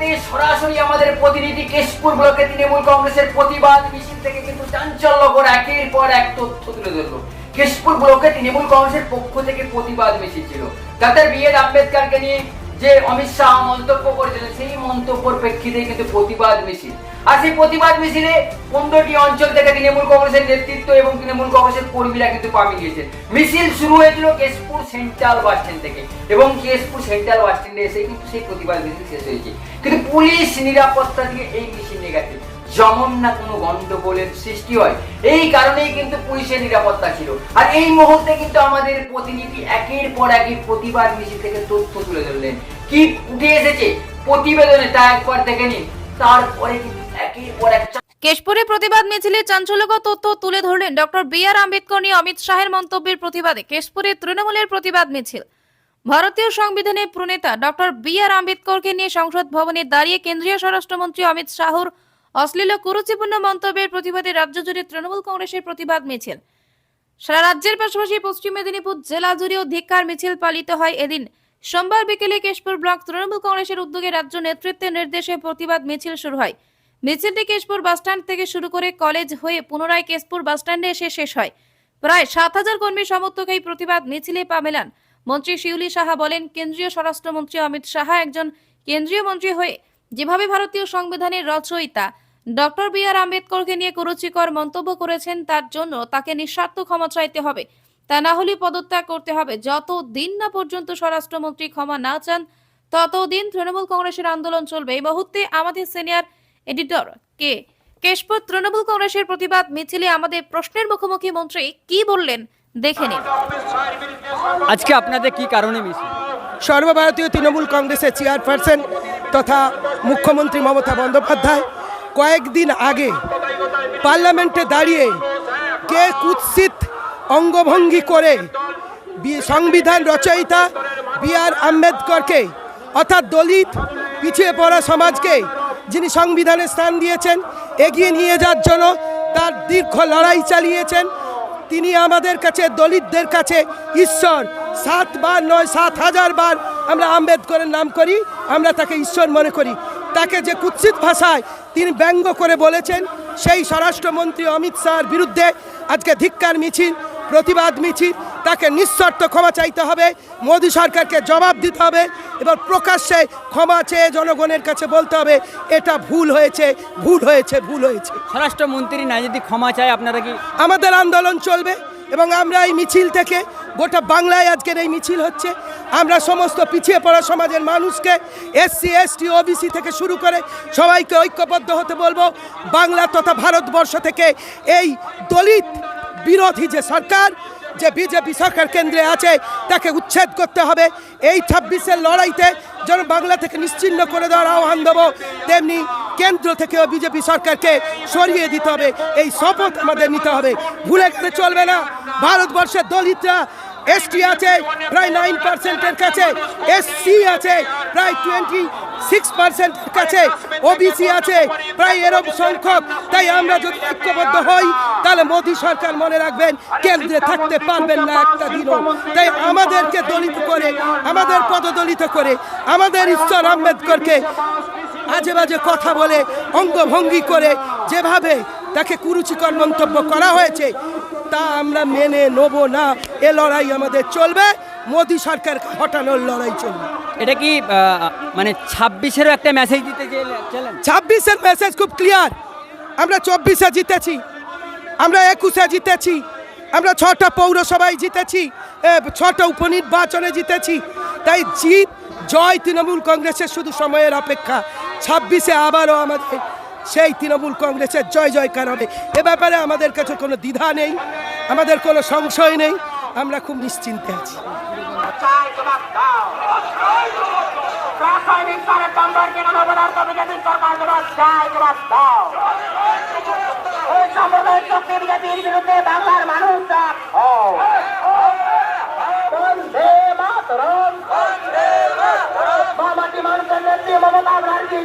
মুহূর্তে সরাসরি আমাদের প্রতিনিধি কেশপুর ব্লকে তৃণমূল কংগ্রেসের প্রতিবাদ মিছিল থেকে কিন্তু চাঞ্চল্যকর একের পর এক তথ্য তুলে ধরলো। কেশপুর ব্লকে তৃণমূল কংগ্রেসের পক্ষ থেকে প্রতিবাদ মিছিল ছিল। তাদের বিএড আম্বেদকারকে নিয়ে যে অমিত শাহ মন্তব্য করেছিলেন, সেই মন্তব্যের প্রেক্ষিতে কিন্তু প্রতিবাদ মিছিল। আর সেই প্রতিবাদ মিছিলে পনেরোটি অঞ্চল থেকে তৃণমূল কংগ্রেসের নেতৃত্ব এবং তৃণমূল কংগ্রেসের কর্মীরা কিন্তু মিছিল শুরু হয়েছিল কেশপুর সেন্ট্রাল বাস স্ট্যান্ড থেকে এবং কেশপুর সেন্ট্রাল বাস স্ট্যান্ডে এসে কিন্তু সেই প্রতিবাদ মিছিল শেষ হয়েছে। কিন্তু পুলিশ নিরাপত্তা এই মিছিল নিয়ে গেছে। যেমন না কোনো গন্ডগোলের সৃষ্টি হয়, এই কারণেই কিন্তু পুলিশের নিরাপত্তা ছিল। আর এই মুহূর্তে কিন্তু আমাদের প্রতিনিধি একের পর একের প্রতিবাদ মিছিল থেকে তথ্য তুলে ধরলেন। কি উঠে এসেছে? প্রতিবেদনে তা একবার দেখে নিন। তারপরে কিন্তু কেশপুরে প্রতিবাদ মিছিলে চাঞ্চল্যকর তথ্য তুলে ধরলেন ডক্টর বি আর আম্বেদকর নিয়ে অমিত শাহের মন্তব্যের প্রতিবাদে কেশপুরে তৃণমূলের প্রতিবাদ মিছিল। ভারতীয় সংবিধানের প্রণেতা ডক্টর বি আর আম্বেদকরকে নিয়ে সংসদ ভবনে দাঁড়িয়ে কেন্দ্রীয় স্বরাষ্ট্রমন্ত্রী অমিত শাহর অশ্লীল কুরুচিপূর্ণ মন্তব্যের প্রতিবাদে রাজ্য জুড়ে তৃণমূল কংগ্রেসের প্রতিবাদ মিছিল। সারা রাজ্যের পাশাপাশি পশ্চিম মেদিনীপুর জেলা জুড়েও ধিক্কার মিছিল পালিত হয় এদিন। সোমবার বিকেলে কেশপুর ব্লক তৃণমূল কংগ্রেসের উদ্যোগে রাজ্য নেতৃত্বের নির্দেশে প্রতিবাদ মিছিল শুরু হয়। মিছিলটি কেশপুর বাসস্ট্যান্ড থেকে শুরু করে কলেজ হয়ে পুনরায় কেশপুর বাসস্ট্যান্ডে এসে শেষ হয়। প্রায় সাত হাজার কর্মী সমর্থক এই প্রতিবাদ মিছিলে পা মেলান। মন্ত্রী শিউলি সাহা বলেন, কেন্দ্রীয় স্বরাষ্ট্রমন্ত্রী অমিত সাহা একজন কেন্দ্রীয় মন্ত্রী হয়ে যেভাবে ভারতীয় সংবিধানের রচয়িতা ডক্টর বি আর আম্বেদকরকে নিয়ে কুরুচিকর মন্তব্য করেছেন, তার জন্য তাকে নিঃস্বার্থ ক্ষমা চাইতে হবে। তা না হলে পদত্যাগ করতে হবে। যত দিন না পর্যন্ত স্বরাষ্ট্রমন্ত্রী ক্ষমা না চান, ততদিন তৃণমূল কংগ্রেসের আন্দোলন চলবে। এই মুহূর্তে আমাদের সিনিয়র এডিটর কে? কেশপুর তৃণমূল কংগ্রেসের প্রতিবাদ মিছিলে আমাদের প্রশ্নের মুখোমুখি মন্ত্রী কি বললেন? দেখে নিন। আজকে আপনাদের কি কারণে মিছিল? সর্বভারতীয় তৃণমূল কংগ্রেসের চেয়ারপারসন তথা মুখ্যমন্ত্রী মমতা বন্দ্যোপাধ্যায় কয়েকদিন আগে পার্লামেন্টে দাঁড়িয়ে কে কুৎসিত অঙ্গভঙ্গি করে সংবিধান রচয়িতা বি আর আম্বেদকরকে, অর্থাৎ দলিত, পিছিয়ে পড়া সমাজকে যিনি সংবিধানে স্থান দিয়েছেন, এগিয়ে নিয়ে যাওয়ার জন্য তার দীর্ঘ লড়াই চালিয়েছেন। তিনি আমাদের কাছে, দলিতদের কাছে ঈশ্বর সাতবার নয়, সাত হাজার বার আমরা আম্বেদকরের নাম করি, আমরা তাকে ঈশ্বর মনে করি। তাকে যে কুৎসিত ভাষায় তিনি ব্যঙ্গ করে বলেছেন, সেই স্বরাষ্ট্রমন্ত্রী অমিত শাহর বিরুদ্ধে আজকে ধিক্কার মিছিল, প্রতিবাদ মিছিল তাকে নিঃশর্ত ক্ষমা চাইতে হবে। মোদী সরকারকে জবাব দিতে হবে। এবং প্রকাশ্যে ক্ষমা চেয়ে জনগণের কাছে বলতে হবে এটা ভুল হয়েছে ভুল হয়েছে ভুল হয়েছে। স্বরাষ্ট্রমন্ত্রী না যদি ক্ষমা চায় আপনারা কি আমাদের আন্দোলন চলবে এবং আমরা এই মিছিল থেকে গোটা বাংলায় আজকের এই মিছিল হচ্ছে। আমরা সমস্ত পিছিয়ে পড়া সমাজের মানুষকে এসসি এসটি ওবিসি থেকে শুরু করে সবাইকে ঐক্যবদ্ধ হতে বলব। বাংলা তথা ভারতবর্ষ থেকে এই দলিত বিরোধী যে সরকার যে বিজেপি সরকার কেন্দ্রে আছে, তাকে উচ্ছেদ করতে হবে। এই ছাব্বিশের লড়াইতে যেন বাংলা থেকে নিশ্চিন্ন করে দেওয়ার আহ্বান দেবো, তেমনি কেন্দ্র থেকেও বিজেপি সরকারকে সরিয়ে দিতে হবে। এই শপথ আমাদের নিতে হবে। ভুলে গেলে চলবে না। ভারতবর্ষের দলিতরা এসটি আছে, প্রায় নাইন পার্সেন্টের কাছে। এসসি আছে, প্রায় টোয়েন্টি সিক্স পার্সেন্টের কাছে। ওবিসি আছে, প্রায় এরকম সংখ্যক। তাই আমরা যদি ঐক্যবদ্ধ হই, তাহলে মোদী সরকার মনে রাখবেন, কেন্দ্রে থাকতে পারবেন না একটা দিনও। তাই আমাদেরকে দলিত করে, আমাদের পদদলিত করে, আমাদের ঈশ্বর আম্বেদকরকে আজে বাজে কথা বলে, অঙ্গভঙ্গি করে, যেভাবে তাকে কুরুচিকর মন্তব্য করা হয়েছে। তা আমরা মেনে নেব না। এ লড়াই আমাদের চলবে। মোদী সরকার হটানোর লড়াই চলবে। এটা কি মানে ছাব্বিশেরও একটা মেসেজ দিতে ছাব্বিশের মেসেজ খুব ক্লিয়ার আমরা চব্বিশে জিতেছি। আমরা একুশে জিতেছি। আমরা ছটা পৌরসভায় জিতেছি। ছটা উপনির্বাচনে জিতেছি। তাই জিত জয় তৃণমূল কংগ্রেসের শুধু সময়ের অপেক্ষা। ছাব্বিশে আবারও আমাদের সেই তৃণমূল কংগ্রেসের জয় জয়কার হবে। এ ব্যাপারে আমাদের কাছে কোনো দ্বিধা নেই আমাদের কোনো সংশয় নেই আমরা খুব নিশ্চিন্তে আছি। বাংলার মানুষ মানুষের নেত্রী মমতা ব্যানার্জি